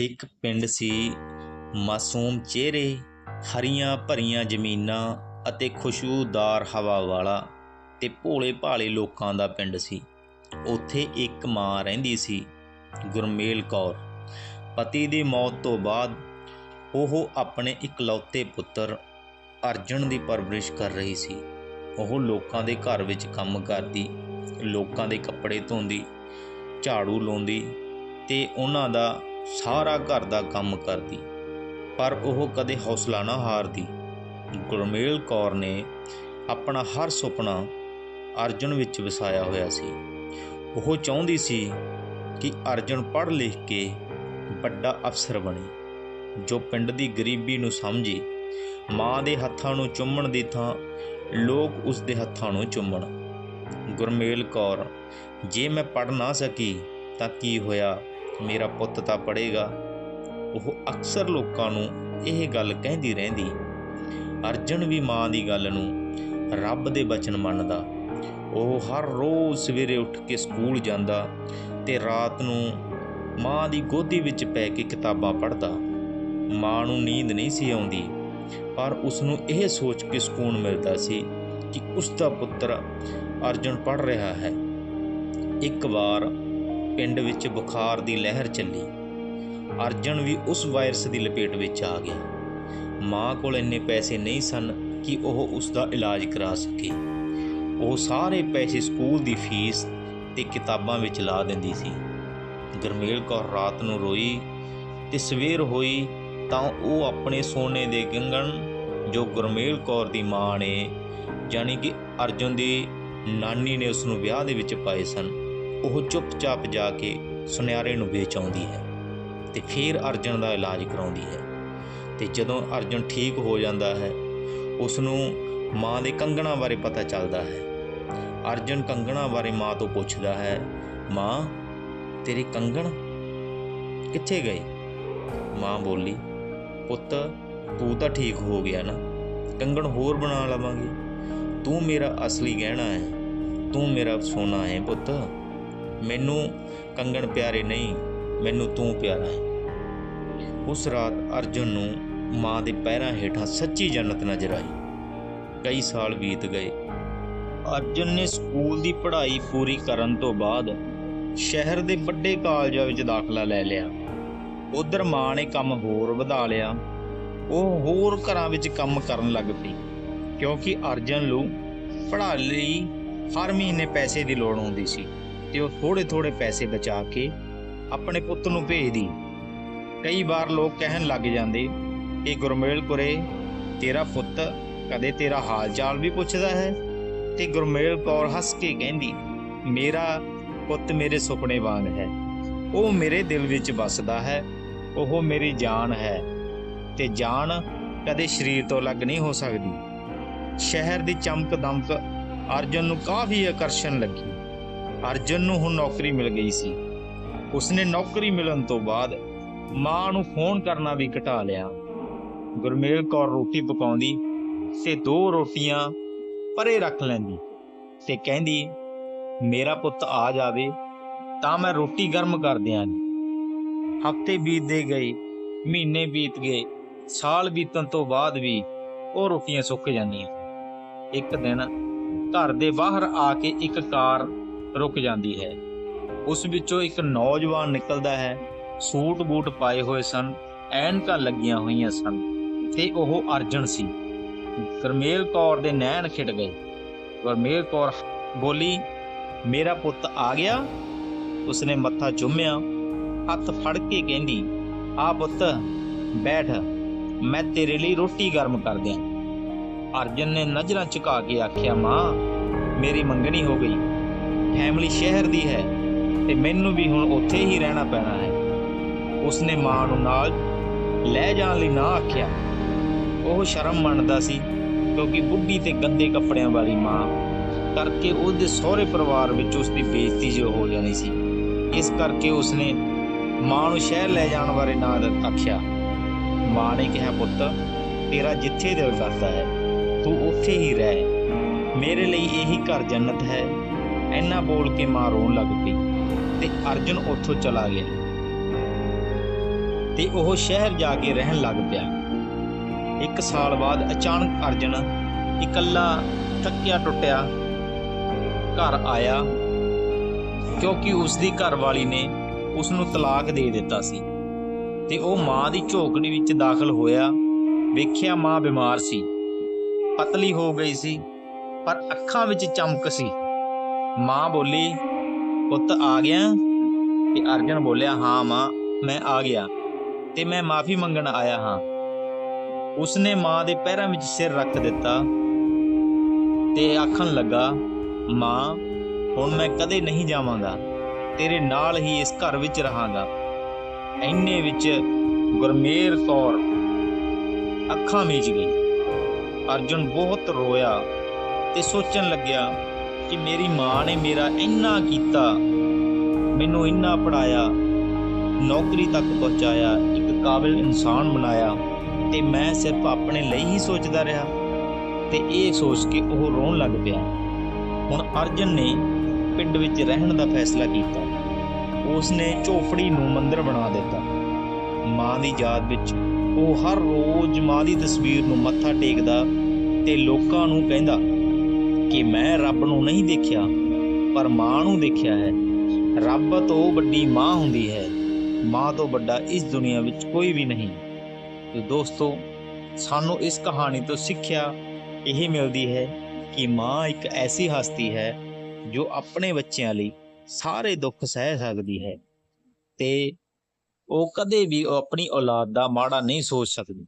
ਇੱਕ ਪਿੰਡ ਸੀ, ਮਾਸੂਮ ਚਿਹਰੇ, ਹਰੀਆਂ ਭਰੀਆਂ ਜ਼ਮੀਨਾਂ ਅਤੇ ਖੁਸ਼ਬੂਦਾਰ ਹਵਾ ਵਾਲਾ ਤੇ ਭੋਲੇ ਭਾਲੇ ਲੋਕਾਂ ਦਾ ਪਿੰਡ ਸੀ। ਉੱਥੇ ਇੱਕ ਮਾਂ ਰਹਿੰਦੀ ਸੀ, ਗੁਰਮੇਲ ਕੌਰ। ਪਤੀ ਦੀ ਮੌਤ ਤੋਂ ਬਾਅਦ ਉਹ ਆਪਣੇ ਇਕਲੌਤੇ ਪੁੱਤਰ ਅਰਜਨ ਦੀ ਪਰਵਰਿਸ਼ ਕਰ ਰਹੀ ਸੀ। ਉਹ ਲੋਕਾਂ ਦੇ ਘਰ ਵਿੱਚ ਕੰਮ ਕਰਦੀ, ਲੋਕਾਂ ਦੇ ਕੱਪੜੇ ਧੋਂਦੀ, ਝਾੜੂ ਲਾਉਂਦੀ ਤੇ ਉਹਨਾਂ ਦਾ ਸਾਰਾ ਘਰ ਦਾ ਕੰਮ ਕਰਦੀ, ਪਰ ਉਹ ਕਦੇ ਹੌਸਲਾ ਨਾ ਹਾਰਦੀ। ਗੁਰਮੇਲ ਕੌਰ ਨੇ ਆਪਣਾ ਹਰ ਸੁਪਨਾ ਅਰਜਨ ਵਿੱਚ ਵਸਾਇਆ ਹੋਇਆ ਸੀ। ਉਹ ਚਾਹੁੰਦੀ ਸੀ ਕਿ ਅਰਜਨ ਪੜ੍ਹ ਲਿਖ ਕੇ ਵੱਡਾ ਅਫਸਰ ਬਣੇ, ਜੋ ਪਿੰਡ ਦੀ ਗਰੀਬੀ ਨੂੰ ਸਮਝੇ, ਮਾਂ ਦੇ ਹੱਥਾਂ ਨੂੰ ਚੁੰਮਣ ਦੀ ਥਾਂ, ਲੋਕ ਉਸ ਦੇ ਹੱਥਾਂ ਨੂੰ ਚੁੰਮਣ। ਗੁਰਮੇਲ ਕੌਰ, ਜੇ ਮੈਂ ਪੜ੍ਹ ਨਾ ਸਕੀ ਤਾਂ ਕੀ ਹੋਇਆ? ਮੇਰਾ ਪੁੱਤ ਤਾਂ ਪੜ੍ਹੇਗਾ। ਉਹ ਅਕਸਰ ਲੋਕਾਂ ਨੂੰ ਇਹ ਗੱਲ ਕਹਿੰਦੀ ਰਹਿੰਦੀ। ਅਰਜਨ ਵੀ ਮਾਂ ਦੀ ਗੱਲ ਨੂੰ ਰੱਬ ਦੇ ਬਚਨ ਮੰਨਦਾ। ਉਹ ਹਰ ਰੋਜ਼ ਸਵੇਰੇ ਉੱਠ ਕੇ ਸਕੂਲ ਜਾਂਦਾ ਤੇ ਰਾਤ ਨੂੰ ਮਾਂ ਦੀ ਗੋਦੀ ਵਿੱਚ ਪੈ ਕੇ ਕਿਤਾਬਾਂ ਪੜ੍ਹਦਾ। ਮਾਂ ਨੂੰ ਨੀਂਦ ਨਹੀਂ ਸੀ ਆਉਂਦੀ, ਪਰ ਉਸ ਨੂੰ ਇਹ ਸੋਚ ਕੇ ਸਕੂਨ ਮਿਲਦਾ ਸੀ ਕਿ ਉਸ ਦਾ ਪੁੱਤਰ ਅਰਜਨ ਪੜ੍ਹ ਰਿਹਾ ਹੈ। ਇੱਕ ਵਾਰ ਪਿੰਡ ਵਿੱਚ ਬੁਖਾਰ ਦੀ ਲਹਿਰ ਚੱਲੀ। ਅਰਜਨ ਵੀ ਉਸ ਵਾਇਰਸ ਦੀ ਲਪੇਟ ਵਿੱਚ ਆ ਗਿਆ। ਮਾਂ ਕੋਲ ਇੰਨੇ ਪੈਸੇ ਨਹੀਂ ਸਨ ਕਿ ਉਹ ਉਸ ਦਾ ਇਲਾਜ ਕਰਾ ਸਕੇ। ਉਹ ਸਾਰੇ ਪੈਸੇ ਸਕੂਲ ਦੀ ਫੀਸ ਤੇ ਕਿਤਾਬਾਂ ਵਿੱਚ ਲਾ ਦਿੰਦੀ ਸੀ। ਗਰਮੇਲ ਕੌਰ ਰਾਤ ਨੂੰ ਰੋਈ ਤੇ ਸਵੇਰ ਹੋਈ ਤਾਂ ਉਹ ਆਪਣੇ ਸੋਨੇ ਦੇ ਕੰਗਣ ਜੋ ਗੁਰਮੇਲ ਕੌਰ ਦੀ ਮਾਂ ਨੇ, ਜਾਣੀ ਕਿ ਅਰਜੁਨ ਦੀ ਨਾਨੀ ਨੇ ਉਸ ਨੂੰ ਵਿਆਹ ਦੇ ਵਿੱਚ ਪਾਏ ਸਨ ਉਹ ਚੁੱਪਚਾਪ ਜਾ ਕੇ ਸੁਨਿਆਰੇ ਨੂੰ ਵੇਚ ਆਉਂਦੀ ਹੈ ਤੇ ਫਿਰ ਅਰਜਨ ਦਾ ਇਲਾਜ ਕਰਾਉਂਦੀ ਹੈ। ਤੇ ਜਦੋਂ ਅਰਜਨ ਠੀਕ ਹੋ ਜਾਂਦਾ ਹੈ ਉਸ ਨੂੰ ਮਾਂ ਦੇ ਕੰਗਣਾ ਬਾਰੇ ਪਤਾ ਚੱਲਦਾ ਹੈ। ਅਰਜਨ ਕੰਗਣਾ ਬਾਰੇ ਮਾਂ ਤੋਂ ਪੁੱਛਦਾ ਹੈ, ਮਾਂ, ਤੇਰੇ ਕੰਗਣ ਕਿੱਥੇ ਗਏ ਮਾਂ ਬੋਲੀ, ਪੁੱਤ, ਤੂੰ ਤਾਂ ਠੀਕ ਹੋ ਗਿਆ ਨਾ, ਕੰਗਣ ਹੋਰ ਬਣਾ ਲਵਾਂਗੇ। ਤੂੰ ਮੇਰਾ ਅਸਲੀ ਗਹਿਣਾ ਹੈ, ਤੂੰ ਮੇਰਾ ਸੋਨਾ ਹੈ ਪੁੱਤ। ਮੈਨੂੰ ਕੰਗਣ ਪਿਆਰੇ ਨਹੀਂ, ਮੈਨੂੰ ਤੂੰ ਪਿਆਰਾ ਹੈ। ਉਸ ਰਾਤ ਅਰਜੁਨ ਨੂੰ ਮਾਂ ਦੇ ਪੈਰਾਂ ਹੇਠਾਂ ਸੱਚੀ ਜੰਨਤ ਨਜ਼ਰ ਆਈ। ਕਈ ਸਾਲ ਬੀਤ ਗਏ। ਅਰਜੁਨ ਨੇ ਸਕੂਲ ਦੀ ਪੜ੍ਹਾਈ ਪੂਰੀ ਕਰਨ ਤੋਂ ਬਾਅਦ ਸ਼ਹਿਰ ਦੇ ਵੱਡੇ ਕਾਲਜਾਂ ਵਿੱਚ ਦਾਖਲਾ ਲੈ ਲਿਆ। ਉਧਰ ਮਾਂ ਨੇ ਕੰਮ ਹੋਰ ਵਧਾ ਲਿਆ। ਉਹ ਹੋਰ ਘਰਾਂ ਵਿੱਚ ਕੰਮ ਕਰਨ ਲੱਗ ਪਈ, ਕਿਉਂਕਿ ਅਰਜਨ ਨੂੰ ਪੜ੍ਹਾਈ ਲਈ ਹਰ ਮਹੀਨੇ ਪੈਸੇ ਦੀ ਲੋੜ ਹੁੰਦੀ ਸੀ। ਤੇ ਉਹ ਥੋੜੇ ਥੋੜੇ ਪੈਸੇ ਬਚਾ ਕੇ ਆਪਣੇ ਪੁੱਤ ਨੂੰ ਭੇਜਦੀ। ਕਈ ਵਾਰ ਲੋਕ ਕਹਿਣ ਲੱਗ ਜਾਂਦੇ ਕਿ ਗੁਰਮੇਲ ਕੁਰੇ, ਤੇਰਾ ਪੁੱਤ ਕਦੇ ਤੇਰਾ ਹਾਲ ਚਾਲ ਵੀ ਪੁੱਛਦਾ ਹੈ? ਤੇ ਗੁਰਮੇਲ ਕੌਰ ਹੱਸ ਕੇ ਕਹਿੰਦੀ, ਮੇਰਾ ਪੁੱਤ ਮੇਰੇ ਸੁਪਨੇ ਵਾਂਗ ਹੈ। ਉਹ ਮੇਰੇ ਦਿਲ ਵਿੱਚ ਵੱਸਦਾ ਹੈ, ਉਹ ਮੇਰੀ ਜਾਨ ਹੈ। ਤੇ ਜਾਨ ਕਦੇ ਸਰੀਰ ਤੋਂ ਅਲੱਗ ਨਹੀਂ ਹੋ ਸਕਦੀ। ਸ਼ਹਿਰ ਦੀ ਚਮਕ ਦਮਕ ਅਰਜਨ ਨੂੰ ਕਾਫੀ ਆਕਰਸ਼ਣ ਲੱਗੀ। ਅਰਜਨ ਨੂੰ ਹੁਣ ਨੌਕਰੀ ਮਿਲ ਗਈ ਸੀ। ਉਸਨੇ ਨੌਕਰੀ ਮਿਲਣ ਤੋਂ ਬਾਅਦ ਮਾਂ ਨੂੰ ਫੋਨ ਕਰਨਾ ਵੀ ਘਟਾ ਲਿਆ। ਗੁਰਮੇਲ ਕੌਰ ਰੋਟੀ ਪਕਾਉਂਦੀ ਤੇ ਦੋ ਰੋਟੀਆਂ ਪਰੇ ਰੱਖ ਲੈਂਦੀ ਤੇ ਕਹਿੰਦੀ, ਮੇਰਾ ਪੁੱਤ ਆ ਜਾਵੇ ਤਾਂ ਮੈਂ ਰੋਟੀ ਗਰਮ ਕਰ ਦਿਆਂਗੀ। ਹਫ਼ਤੇ ਬੀਤਦੇ ਗਏ, ਮਹੀਨੇ ਬੀਤ ਗਏ, ਸਾਲ ਬੀਤਣ ਤੋਂ ਬਾਅਦ ਵੀ ਉਹ ਰੋਟੀਆਂ ਸੁੱਕ ਜਾਂਦੀਆਂ। ਇੱਕ ਦਿਨ ਘਰ ਦੇ ਬਾਹਰ ਆ ਕੇ ਇੱਕ ਕਾਰ ਰੁਕ ਜਾਂਦੀ ਹੈ। ਉਸ ਵਿੱਚੋਂ ਇੱਕ ਨੌਜਵਾਨ ਨਿਕਲਦਾ ਹੈ। ਸੂਟ ਬੂਟ ਪਾਏ ਹੋਏ ਸਨ, ਐਨਕਾਂ ਲੱਗੀਆਂ ਹੋਈਆਂ ਸਨ ਤੇ ਉਹ ਅਰਜਨ ਸੀ। ਗਰਮੇਲ ਕੌਰ ਦੇ ਨੈਣ ਖਿੜ ਗਏ। ਗਰਮੇਲ ਕੌਰ ਬੋਲੀ, ਮੇਰਾ ਪੁੱਤ ਆ ਗਿਆ। ਉਸਨੇ ਮੱਥਾ ਚੁੰਮਿਆ, ਹੱਥ ਫੜ ਕੇ ਕਹਿੰਦੀ, ਆ ਪੁੱਤ, ਬੈਠ, ਮੈਂ ਤੇਰੇ ਲਈ ਰੋਟੀ ਗਰਮ ਕਰ ਦਿਆਂ। ਅਰਜਨ ਨੇ ਨਜ਼ਰਾਂ ਝੁਕਾ ਕੇ ਆਖਿਆ, ਮਾਂ, ਮੇਰੀ ਮੰਗਣੀ ਹੋ ਗਈ। ਫੈਮਿਲੀ ਸ਼ਹਿਰ ਦੀ ਹੈ ਤੇ ਮੈਨੂੰ ਵੀ ਹੁਣ ਉੱਥੇ ਹੀ ਰਹਿਣਾ ਪੈਣਾ ਹੈ। ਉਸਨੇ ਮਾਂ ਨੂੰ ਨਾਲ ਲੈ ਜਾਣ ਲਈ ਨਾ ਆਖਿਆ। ਉਹ ਸ਼ਰਮ ਮੰਨਦਾ ਸੀ ਕਿਉਂਕਿ ਬੁੱਢੀ ਤੇ ਗੰਦੇ ਕੱਪੜਿਆਂ ਵਾਲੀ ਮਾਂ ਕਰਕੇ ਉਹਦੇ ਸਹੁਰੇ ਪਰਿਵਾਰ ਵਿੱਚ ਉਸਦੀ ਬੇਇੱਜ਼ਤੀ ਜੋ ਹੋ ਜਾਣੀ ਸੀ। ਇਸ ਕਰਕੇ ਉਸਨੇ ਮਾਂ ਨੂੰ ਸ਼ਹਿਰ ਲੈ ਜਾਣ ਬਾਰੇ ਨਾ ਆਖਿਆ। ਮਾਂ ਨੇ ਕਿਹਾ, ਪੁੱਤ, ਤੇਰਾ ਜਿੱਥੇ ਦਿਲ ਕਰਦਾ ਹੈ, ਤੂੰ ਉੱਥੇ ਹੀ ਰਹਿ। ਮੇਰੇ ਲਈ ਇਹੀ ਘਰ ਜੰਨਤ ਹੈ। ਐਨਾ ਬੋਲ ਕੇ ਮਾਂ ਰੋਣ ਲੱਗ ਪਈ ਤੇ ਅਰਜੁਨ ਉੱਥੋਂ ਚਲਾ ਗਿਆ। ਤੇ ਉਹ ਸ਼ਹਿਰ ਜਾ ਕੇ ਰਹਿਣ ਲੱਗ ਪਿਆ। ਇੱਕ ਸਾਲ ਬਾਅਦ ਅਚਾਨਕ ਅਰਜਨ ਇਕੱਲਾ ਥੱਕਿਆ ਟੁੱਟਿਆ ਘਰ ਆਇਆ ਕਿਉਂਕਿ ਉਸ ਦੀ ਘਰਵਾਲੀ ਨੇ ਉਸ ਨੂੰ ਤਲਾਕ ਦੇ ਦਿੱਤਾ ਸੀ ਤੇ ਉਹ ਮਾਂ ਦੀ ਝੋਕੜੀ ਵਿੱਚ ਦਾਖਲ ਹੋਇਆ, ਵੇਖਿਆ ਮਾਂ ਬਿਮਾਰ ਸੀ। ਪਤਲੀ ਹੋ ਗਈ ਸੀ, ਪਰ ਅੱਖਾਂ ਵਿੱਚ ਚਮਕ ਸੀ। ਮਾਂ ਬੋਲੀ, ਪੁੱਤ ਆ ਗਿਆ ਤੇ ਅਰਜਨ ਬੋਲਿਆ, ਹਾਂ ਮਾਂ, ਮੈਂ ਆ ਗਿਆ ਤੇ ਮੈਂ ਮਾਫੀ ਮੰਗਣ ਆਇਆ ਹਾਂ। ਉਸਨੇ ਮਾਂ ਦੇ ਪੈਰਾਂ ਵਿੱਚ ਸਿਰ ਰੱਖ ਦਿੱਤਾ ਤੇ ਆਖਣ ਲੱਗਾ, ਮਾਂ, ਹੁਣ ਮੈਂ ਕਦੇ ਨਹੀਂ ਜਾਵਾਂਗਾ, ਤੇਰੇ ਨਾਲ ਹੀ ਇਸ ਘਰ ਵਿੱਚ ਰਹਾਂਗਾ। ਐਨੇ ਵਿੱਚ ਗੁਰਮੇਰ ਕੌਰ ਅੱਖਾਂ ਮੀਚ ਗਈ। ਅਰਜੁਨ ਬਹੁਤ ਰੋਇਆ ਤੇ ਸੋਚਣ ਲੱਗਿਆ ਕਿ ਮੇਰੀ ਮਾਂ ਨੇ ਮੇਰਾ ਇੰਨਾ ਕੀਤਾ, ਮੈਨੂੰ ਇੰਨਾ ਪੜਾਇਆ ਨੌਕਰੀ ਤੱਕ ਪਹੁੰਚਾਇਆ, ਇੱਕ ਕਾਬਿਲ ਇਨਸਾਨ ਬਣਾਇਆ, ਤੇ ਮੈਂ ਸਿਰਫ ਆਪਣੇ ਲਈ ਹੀ ਸੋਚਦਾ ਰਿਹਾ ਤੇ ਇਹ ਸੋਚ ਕੇ ਉਹ ਰੋਣ ਲੱਗ ਪਿਆ। ਹੁਣ ਅਰਜਨ ਨੇ ਪਿੰਡ ਵਿੱਚ ਰਹਿਣ ਦਾ ਫੈਸਲਾ ਕੀਤਾ। ਉਸਨੇ ਝੋਪੜੀ ਨੂੰ ਮੰਦਿਰ ਬਣਾ ਦਿੱਤਾ। ਮਾਂ ਦੀ ਯਾਦ ਵਿੱਚ ਉਹ ਹਰ ਰੋਜ਼ ਮਾਂ ਦੀ ਤਸਵੀਰ ਨੂੰ ਮੱਥਾ ਟੇਕਦਾ ਤੇ ਲੋਕਾਂ ਨੂੰ ਕਹਿੰਦਾ ਕਿ ਮੈਂ ਰੱਬ ਨੂੰ ਨਹੀਂ ਦੇਖਿਆ, ਪਰ ਮਾਂ ਨੂੰ ਦੇਖਿਆ ਹੈ। ਰੱਬ ਤੋਂ ਵੱਡੀ ਮਾਂ ਹੁੰਦੀ ਹੈ। ਮਾਂ ਤੋਂ ਵੱਡਾ ਇਸ ਦੁਨੀਆ ਵਿੱਚ ਕੋਈ ਵੀ ਨਹੀਂ। ਤੇ ਦੋਸਤੋ, ਸਾਨੂੰ ਇਸ ਕਹਾਣੀ ਤੋਂ ਸਿੱਖਿਆ ਇਹ ਮਿਲਦੀ ਹੈ ਕਿ ਮਾਂ ਇੱਕ ਐਸੀ ਹਸਤੀ ਹੈ ਜੋ ਆਪਣੇ ਬੱਚਿਆਂ ਲਈ ਸਾਰੇ ਦੁੱਖ ਸਹਿ ਸਕਦੀ ਹੈ। ਤੇ ਉਹ ਕਦੇ ਵੀ ਆਪਣੀ ਔਲਾਦ ਦਾ ਮਾੜਾ ਨਹੀਂ ਸੋਚ ਸਕਦੀ।